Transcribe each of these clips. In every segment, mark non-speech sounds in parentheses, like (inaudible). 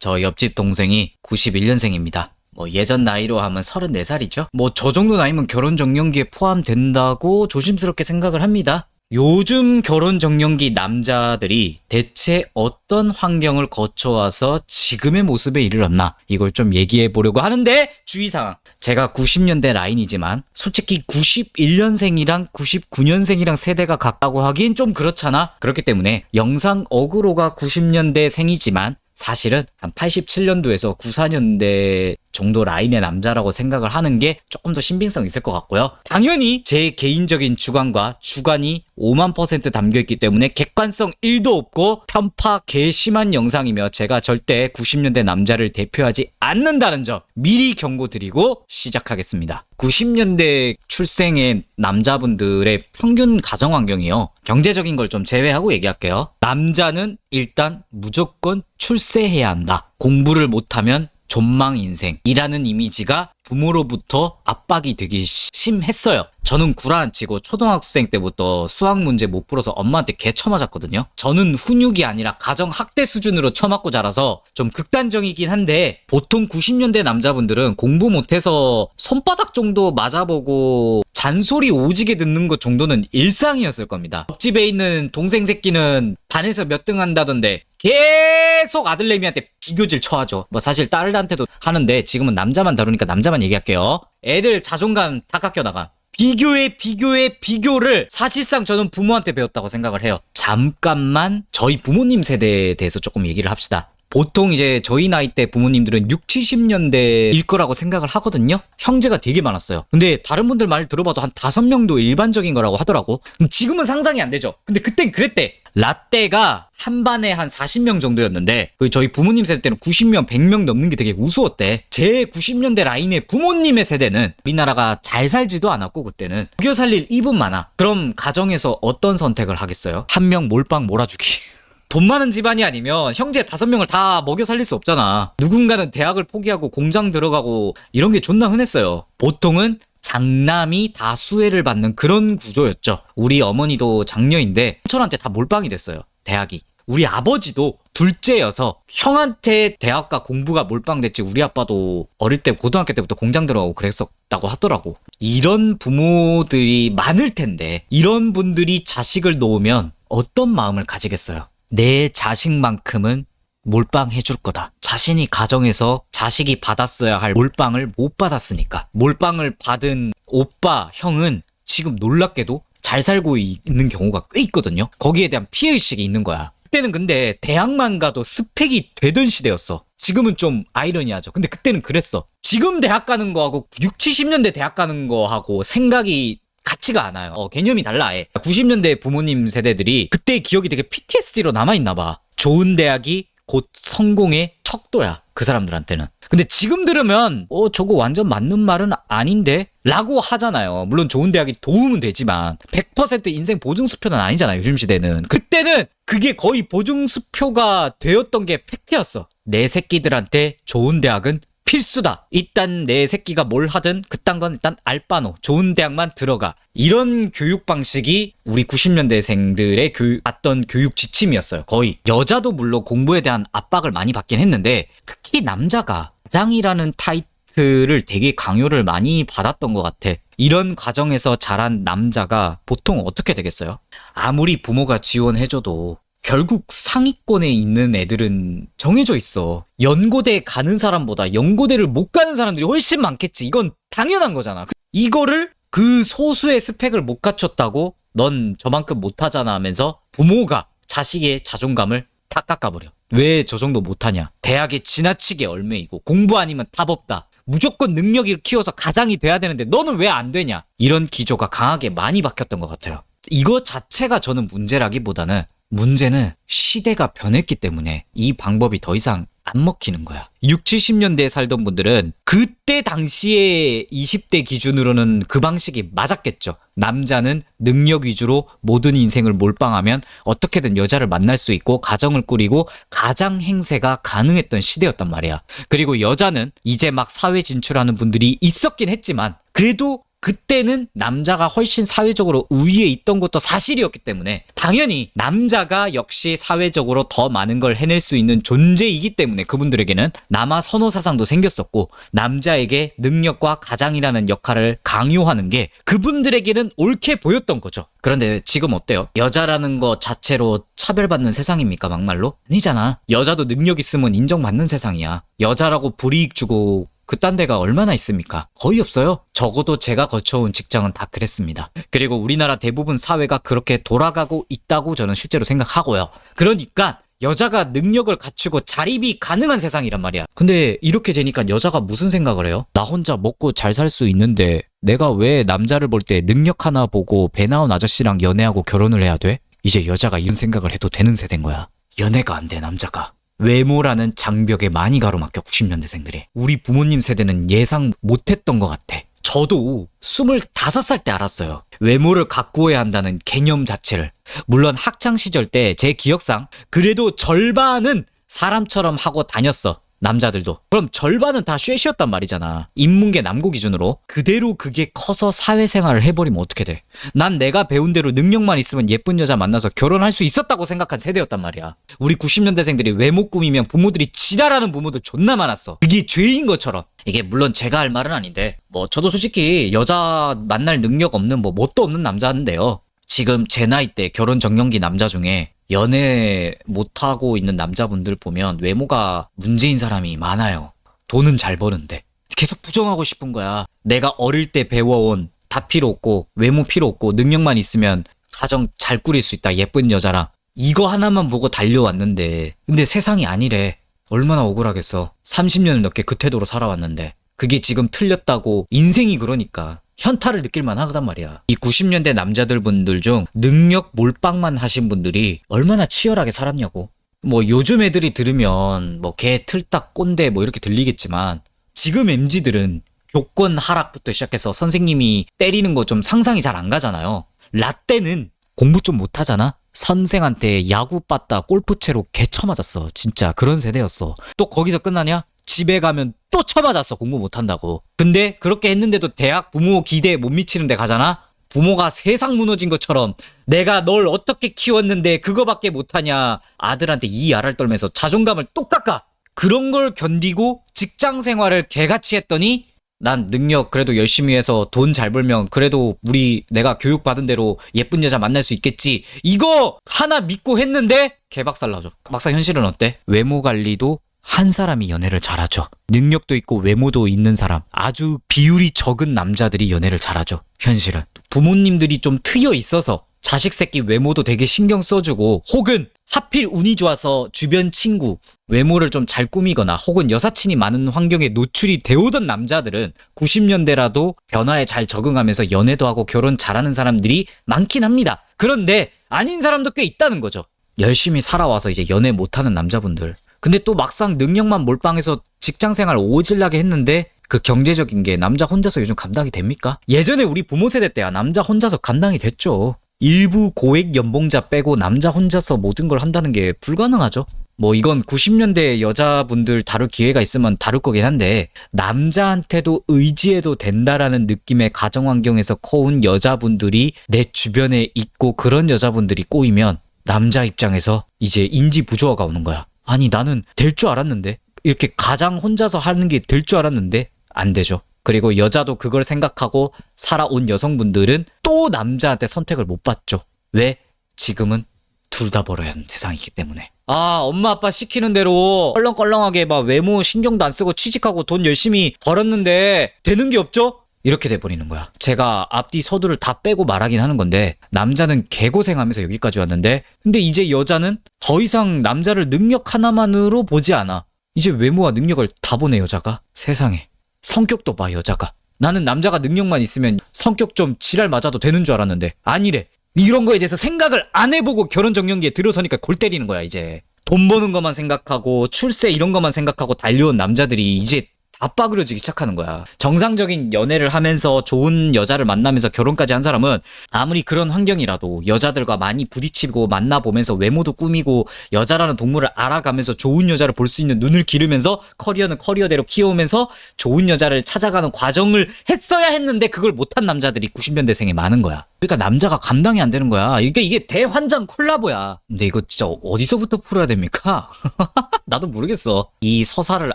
저 옆집 동생이 91년생입니다. 뭐 예전 나이로 하면 34살이죠. 뭐 저 정도 나이면 결혼 정년기에 포함된다고 조심스럽게 생각을 합니다. 요즘 결혼 정년기 남자들이 대체 어떤 환경을 거쳐와서 지금의 모습에 이르렀나 이걸 좀 얘기해 보려고 하는데 주의사항 제가 90년대 라인이지만 솔직히 91년생이랑 99년생이랑 세대가 같다고 하긴 좀 그렇잖아 그렇기 때문에 영상 어그로가 90년대 생이지만 사실은 한 87년도에서 94년대 정도 라인의 남자라고 생각을 하는 게 조금 더 신빙성 있을 것 같고요. 당연히 제 개인적인 주관과 주관이 5만 퍼센트 담겨있기 때문에 객관성 1도 없고 편파 개심한 영상이며 제가 절대 90년대 남자를 대표하지 않는다는 점 미리 경고드리고 시작하겠습니다. 90년대 출생의 남자분들의 평균 가정 환경이요. 경제적인 걸 좀 제외하고 얘기할게요. 남자는 일단 무조건 출세해야 한다. 공부를 못하면 존망 인생이라는 이미지가 부모로부터 압박이 되기 심했어요. 저는 구라안치고 초등학생 때부터 수학 문제 못 풀어서 엄마한테 개 쳐맞았거든요. 저는 훈육이 아니라 가정 학대 수준으로 쳐맞고 자라서 좀 극단적이긴 한데 보통 90년대 남자분들은 공부 못해서 손바닥 정도 맞아보고 잔소리 오지게 듣는 것 정도는 일상이었을 겁니다. 옆집에 있는 동생 새끼는 반에서 몇 등 한다던데 계속 아들내미한테 비교질 쳐하죠. 뭐 사실 딸한테도 하는데 지금은 남자만 다루니까 남자만 얘기할게요. 애들 자존감 다 깎여 나가. 비교에 비교에 비교를 사실상 저는 부모한테 배웠다고 생각을 해요. 잠깐만 저희 부모님 세대에 대해서 조금 얘기를 합시다. 보통 이제 저희 나이 때 부모님들은 6, 70년대일 거라고 생각을 하거든요. 형제가 되게 많았어요. 근데 다른 분들 말 들어봐도 한 다섯 명도 일반적인 거라고 하더라고. 지금은 상상이 안 되죠. 근데 그땐 그랬대. 라떼가 한 반에 한 40명 정도였는데 그 저희 부모님 세대 때는 90명, 100명 넘는 게 되게 우스웠대. 제 90년대 라인의 부모님의 세대는 우리나라가 잘 살지도 않았고 그때는 먹여 살릴 입은 많아. 그럼 가정에서 어떤 선택을 하겠어요? 한 명 몰빵 몰아주기. (laughs) 돈 많은 집안이 아니면 형제 다섯 명을 다 먹여 살릴 수 없잖아. 누군가는 대학을 포기하고 공장 들어가고 이런 게 존나 흔했어요. 보통은 장남이 다 수혜를 받는 그런 구조였죠. 우리 어머니도 장녀인데 철한테 다 몰빵이 됐어요. 대학이. 우리 아버지도 둘째여서 형한테 대학과 공부가 몰빵됐지 우리 아빠도 어릴 때 고등학교 때부터 공장 들어가고 그랬었다고 하더라고. 이런 부모들이 많을 텐데 이런 분들이 자식을 놓으면 어떤 마음을 가지겠어요? 내 자식만큼은 몰빵해 줄 거다. 자신이 가정에서 자식이 받았어야 할 몰빵을 못 받았으니까. 몰빵을 받은 오빠, 형은 지금 놀랍게도 잘 살고 있는 경우가 꽤 있거든요. 거기에 대한 피해의식이 있는 거야. 그때는 근데 대학만 가도 스펙이 되던 시대였어. 지금은 좀 아이러니하죠. 근데 그때는 그랬어. 지금 대학 가는 거하고 6, 70년대 대학 가는 거하고 생각이 같지가 않아요. 어, 개념이 달라, 아예. 90년대 부모님 세대들이 그때의 기억이 되게 PTSD로 남아있나 봐. 좋은 대학이 곧 성공의 척도야. 그 사람들한테는. 근데 지금 들으면, 어, 저거 완전 맞는 말은 아닌데? 라고 하잖아요. 물론 좋은 대학이 도움은 되지만, 100% 인생 보증수표는 아니잖아요. 요즘 시대는. 그때는 그게 거의 보증수표가 되었던 게 팩트였어. 내 새끼들한테 좋은 대학은 필수다. 일단 내 새끼가 뭘 하든 그딴 건 일단 알바노. 좋은 대학만 들어가. 이런 교육 방식이 우리 90년대생들의 교육, 받던 교육 지침이었어요. 거의. 여자도 물론 공부에 대한 압박을 많이 받긴 했는데 특히 남자가 가장이라는 타이틀을 되게 강요를 많이 받았던 것 같아. 이런 과정에서 자란 남자가 보통 어떻게 되겠어요? 아무리 부모가 지원해줘도 결국 상위권에 있는 애들은 정해져 있어. 연고대 가는 사람보다 연고대를 못 가는 사람들이 훨씬 많겠지. 이건 당연한 거잖아. 이거를 그 소수의 스펙을 못 갖췄다고 넌 저만큼 못하잖아 하면서 부모가 자식의 자존감을 다 깎아버려. 왜 저 정도 못하냐? 대학에 지나치게 얼매이고 공부 아니면 답 없다. 무조건 능력을 키워서 가장이 돼야 되는데 너는 왜 안 되냐? 이런 기조가 강하게 많이 바뀌었던 것 같아요. 이거 자체가 저는 문제라기보다는 문제는 시대가 변했기 때문에 이 방법이 더 이상 안 먹히는 거야. 6, 70년대에 살던 분들은 그때 당시에 20대 기준으로는 그 방식이 맞았겠죠. 남자는 능력 위주로 모든 인생을 몰빵하면 어떻게든 여자를 만날 수 있고 가정을 꾸리고 가장 행세가 가능했던 시대였단 말이야. 그리고 여자는 이제 막 사회 진출하는 분들이 있었긴 했지만 그래도 그때는 남자가 훨씬 사회적으로 우위에 있던 것도 사실이었기 때문에 당연히 남자가 역시 사회적으로 더 많은 걸 해낼 수 있는 존재이기 때문에 그분들에게는 남아 선호 사상도 생겼었고 남자에게 능력과 가장이라는 역할을 강요하는 게 그분들에게는 옳게 보였던 거죠. 그런데 지금 어때요? 여자라는 거 자체로 차별받는 세상입니까 막말로? 아니잖아. 여자도 능력 있으면 인정받는 세상이야. 여자라고 불이익 주고 그딴 데가 얼마나 있습니까? 거의 없어요. 적어도 제가 거쳐온 직장은 다 그랬습니다. 그리고 우리나라 대부분 사회가 그렇게 돌아가고 있다고 저는 실제로 생각하고요. 그러니까 여자가 능력을 갖추고 자립이 가능한 세상이란 말이야. 근데 이렇게 되니까 여자가 무슨 생각을 해요? 나 혼자 먹고 잘 살 수 있는데 내가 왜 남자를 볼 때 능력 하나 보고 배 나온 아저씨랑 연애하고 결혼을 해야 돼? 이제 여자가 이런 생각을 해도 되는 세대인 거야. 연애가 안 돼, 남자가. 외모라는 장벽에 많이 가로막혀 90년대생들이. 우리 부모님 세대는 예상 못했던 것 같아. 저도 25살 때 알았어요. 외모를 가꾸어야 한다는 개념 자체를. 물론 학창 시절 때 제 기억상 그래도 절반은 사람처럼 하고 다녔어. 남자들도. 그럼 절반은 다 쉐시였단 말이잖아. 인문계 남고 기준으로. 그대로 그게 커서 사회생활을 해버리면 어떻게 돼? 난 내가 배운 대로 능력만 있으면 예쁜 여자 만나서 결혼할 수 있었다고 생각한 세대였단 말이야. 우리 90년대생들이 외모 꾸미면 부모들이 지랄하는 부모들 존나 많았어. 그게 죄인 것처럼. 이게 물론 제가 할 말은 아닌데, 뭐 저도 솔직히 여자 만날 능력 없는 뭐 뭣도 없는 남자인데요. 지금 제 나이 때 결혼 정년기 남자 중에 연애 못하고 있는 남자분들 보면 외모가 문제인 사람이 많아요. 돈은 잘 버는데. 계속 부정하고 싶은 거야. 내가 어릴 때 배워온 다 필요 없고, 외모 필요 없고, 능력만 있으면 가정 잘 꾸릴 수 있다. 예쁜 여자랑. 이거 하나만 보고 달려왔는데. 근데 세상이 아니래. 얼마나 억울하겠어. 30년을 넘게 그 태도로 살아왔는데. 그게 지금 틀렸다고 인생이 그러니까. 현타를 느낄만 하단 말이야. 이 90년대 남자들 분들 중 능력 몰빵만 하신 분들이 얼마나 치열하게 살았냐고. 뭐 요즘 애들이 들으면 뭐 개 틀딱 꼰대 뭐 이렇게 들리겠지만 지금 MZ들은 교권 하락부터 시작해서 선생님이 때리는 거 좀 상상이 잘 안 가잖아요. 라떼는 공부 좀 못하잖아? 선생한테 야구 빠따 골프채로 개 쳐 맞았어. 진짜 그런 세대였어. 또 거기서 끝나냐? 집에 가면 또 쳐맞았어. 공부 못한다고. 근데 그렇게 했는데도 대학 부모 기대에 못 미치는 데 가잖아? 부모가 세상 무너진 것처럼 내가 널 어떻게 키웠는데 그거밖에 못하냐. 아들한테 이 알을 떨면서 자존감을 똑 깎아. 그런 걸 견디고 직장 생활을 개같이 했더니 난 능력 그래도 열심히 해서 돈 잘 벌면 그래도 우리 내가 교육받은 대로 예쁜 여자 만날 수 있겠지. 이거 하나 믿고 했는데 개박살 나죠. 막상 현실은 어때? 외모 관리도 한 사람이 연애를 잘하죠. 능력도 있고 외모도 있는 사람, 아주 비율이 적은 남자들이 연애를 잘하죠. 현실은. 부모님들이 좀 트여 있어서 자식 새끼 외모도 되게 신경 써주고 혹은 하필 운이 좋아서 주변 친구 외모를 좀 잘 꾸미거나 혹은 여사친이 많은 환경에 노출이 되오던 남자들은 90년대라도 변화에 잘 적응하면서 연애도 하고 결혼 잘하는 사람들이 많긴 합니다. 그런데 아닌 사람도 꽤 있다는 거죠. 열심히 살아와서 이제 연애 못하는 남자분들. 근데 또 막상 능력만 몰빵해서 직장 생활 오질나게 했는데 그 경제적인 게 남자 혼자서 요즘 감당이 됩니까? 예전에 우리 부모 세대 때야 남자 혼자서 감당이 됐죠. 일부 고액 연봉자 빼고 남자 혼자서 모든 걸 한다는 게 불가능하죠. 뭐 이건 90년대 여자분들 다룰 기회가 있으면 다룰 거긴 한데 남자한테도 의지해도 된다라는 느낌의 가정 환경에서 커온 여자분들이 내 주변에 있고 그런 여자분들이 꼬이면 남자 입장에서 이제 인지 부조화가 오는 거야. 아니 나는 될 줄 알았는데 이렇게 가장 혼자서 하는 게 될 줄 알았는데 안 되죠. 그리고 여자도 그걸 생각하고 살아온 여성분들은 또 남자한테 선택을 못 받죠. 왜? 지금은 둘 다 벌어야 하는 세상이기 때문에. 아, 엄마 아빠 시키는 대로 껄렁껄렁하게 막 외모 신경도 안 쓰고 취직하고 돈 열심히 벌었는데 되는 게 없죠? 이렇게 돼버리는 거야. 제가 앞뒤 서두를 다 빼고 말하긴 하는 건데, 남자는 개고생하면서 여기까지 왔는데, 근데 이제 여자는 더 이상 남자를 능력 하나만으로 보지 않아. 이제 외모와 능력을 다 보네, 여자가. 세상에. 성격도 봐, 여자가. 나는 남자가 능력만 있으면 성격 좀 지랄 맞아도 되는 줄 알았는데, 아니래. 이런 거에 대해서 생각을 안 해보고 결혼 정년기에 들어서니까 골 때리는 거야, 이제. 돈 버는 것만 생각하고, 출세 이런 것만 생각하고 달려온 남자들이 이제 다 빠그려지기 시작하는 거야. 정상적인 연애를 하면서 좋은 여자를 만나면서 결혼까지 한 사람은 아무리 그런 환경이라도 여자들과 많이 부딪히고 만나보면서 외모도 꾸미고 여자라는 동물을 알아가면서 좋은 여자를 볼 수 있는 눈을 기르면서 커리어는 커리어대로 키워오면서 좋은 여자를 찾아가는 과정을 했어야 했는데 그걸 못한 남자들이 90년대생에 많은 거야. 그러니까 남자가 감당이 안 되는 거야. 이게 이게 대환장 콜라보야. 근데 이거 진짜 어디서부터 풀어야 됩니까? (laughs) 나도 모르겠어. 이 서사를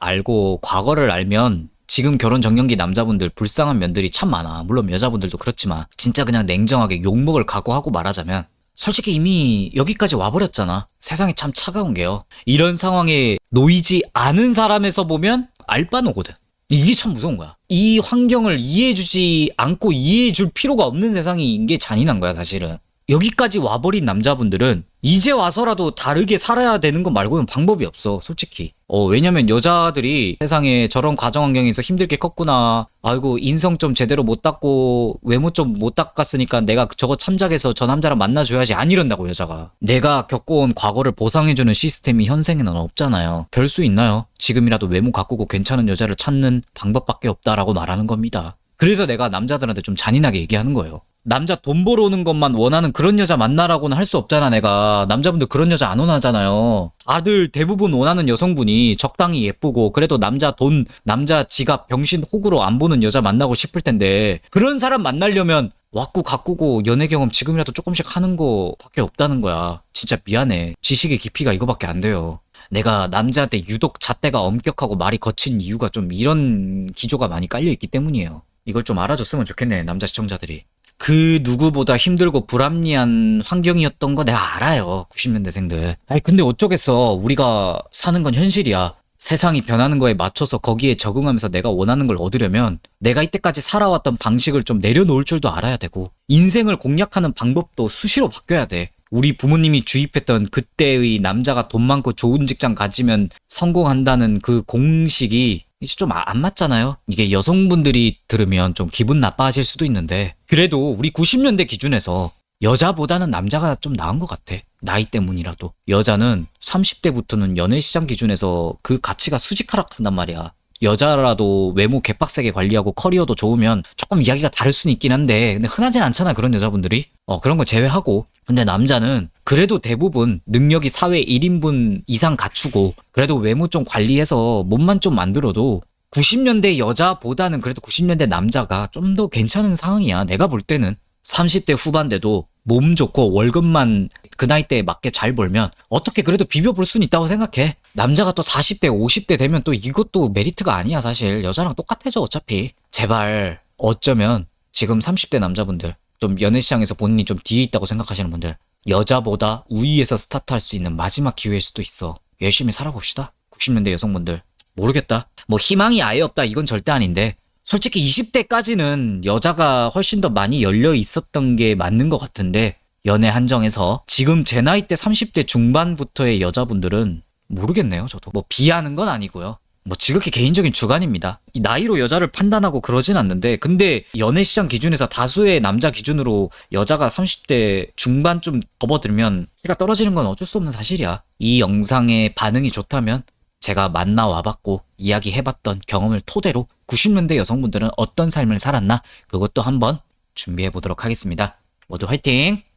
알고 과거를 알면 지금 결혼 정년기 남자분들 불쌍한 면들이 참 많아. 물론 여자분들도 그렇지만 진짜 그냥 냉정하게 욕먹을 각오하고 말하자면 솔직히 이미 여기까지 와버렸잖아. 세상이 참 차가운 게요. 이런 상황에 놓이지 않은 사람에서 보면 알바노거든. 이게 참 무서운 거야. 이 환경을 이해해주지 않고 이해해줄 필요가 없는 세상이 게 잔인한 거야, 사실은. 여기까지 와버린 남자분들은 이제 와서라도 다르게 살아야 되는 것 말고는 방법이 없어, 솔직히. 어, 왜냐면 여자들이 세상에 저런 가정 환경에서 힘들게 컸구나. 아이고, 인성 좀 제대로 못 닦고, 외모 좀 못 닦았으니까 내가 저거 참작해서 저 남자랑 만나줘야지. 안 이런다고, 여자가. 내가 겪어온 과거를 보상해주는 시스템이 현생에는 없잖아요. 별 수 있나요? 지금이라도 외모 가꾸고 괜찮은 여자를 찾는 방법밖에 없다라고 말하는 겁니다. 그래서 내가 남자들한테 좀 잔인하게 얘기하는 거예요. 남자 돈 벌어오는 것만 원하는 그런 여자 만나라고는 할 수 없잖아, 내가. 남자분들 그런 여자 안 원하잖아요. 다들 대부분 원하는 여성분이 적당히 예쁘고, 그래도 남자 돈, 남자 지갑, 병신 호구로 안 보는 여자 만나고 싶을 텐데, 그런 사람 만나려면 왁구 가꾸고 연애 경험 지금이라도 조금씩 하는 거 밖에 없다는 거야. 진짜 미안해. 지식의 깊이가 이거밖에 안 돼요. 내가 남자한테 유독 잣대가 엄격하고 말이 거친 이유가 좀 이런 기조가 많이 깔려 있기 때문이에요. 이걸 좀 알아줬으면 좋겠네, 남자 시청자들이. 그 누구보다 힘들고 불합리한 환경이었던 거 내가 알아요. 90년대생들. 아니, 근데 어쩌겠어. 우리가 사는 건 현실이야. 세상이 변하는 거에 맞춰서 거기에 적응하면서 내가 원하는 걸 얻으려면 내가 이때까지 살아왔던 방식을 좀 내려놓을 줄도 알아야 되고 인생을 공략하는 방법도 수시로 바뀌어야 돼. 우리 부모님이 주입했던 그때의 남자가 돈 많고 좋은 직장 가지면 성공한다는 그 공식이 이제 좀 안 맞잖아요. 이게 여성분들이 들으면 좀 기분 나빠하실 수도 있는데 그래도 우리 90년대 기준에서 여자보다는 남자가 좀 나은 것 같아. 나이 때문이라도. 여자는 30대부터는 연애 시장 기준에서 그 가치가 수직 하락한단 말이야. 여자라도 외모 개빡세게 관리하고 커리어도 좋으면 조금 이야기가 다를 수는 있긴 한데 근데 흔하진 않잖아 그런 여자분들이 어 그런 거 제외하고 근데 남자는 그래도 대부분 능력이 사회 1인분 이상 갖추고 그래도 외모 좀 관리해서 몸만 좀 만들어도 90년대 여자보다는 그래도 90년대 남자가 좀 더 괜찮은 상황이야 내가 볼 때는 30대 후반대도 몸 좋고 월급만 그 나이대에 맞게 잘 벌면 어떻게 그래도 비벼볼 수는 있다고 생각해. 남자가 또 40대, 50대 되면 또 이것도 메리트가 아니야, 사실. 여자랑 똑같아져, 어차피. 제발, 어쩌면 지금 30대 남자분들, 좀 연애 시장에서 본인이 좀 뒤에 있다고 생각하시는 분들, 여자보다 우위에서 스타트할 수 있는 마지막 기회일 수도 있어. 열심히 살아봅시다. 90년대 여성분들. 모르겠다. 뭐 희망이 아예 없다, 이건 절대 아닌데. 솔직히 20대까지는 여자가 훨씬 더 많이 열려 있었던 게 맞는 것 같은데 연애 한정에서 지금 제 나이 때 30대 중반부터의 여자분들은 모르겠네요 저도 뭐 비하는 건 아니고요 뭐 지극히 개인적인 주관입니다 이 나이로 여자를 판단하고 그러진 않는데 근데 연애 시장 기준에서 다수의 남자 기준으로 여자가 30대 중반쯤 접어들면 키가 떨어지는 건 어쩔 수 없는 사실이야 이 영상의 반응이 좋다면 제가 만나 와봤고 이야기해봤던 경험을 토대로 90년대 여성분들은 어떤 삶을 살았나 그것도 한번 준비해 보도록 하겠습니다. 모두 화이팅!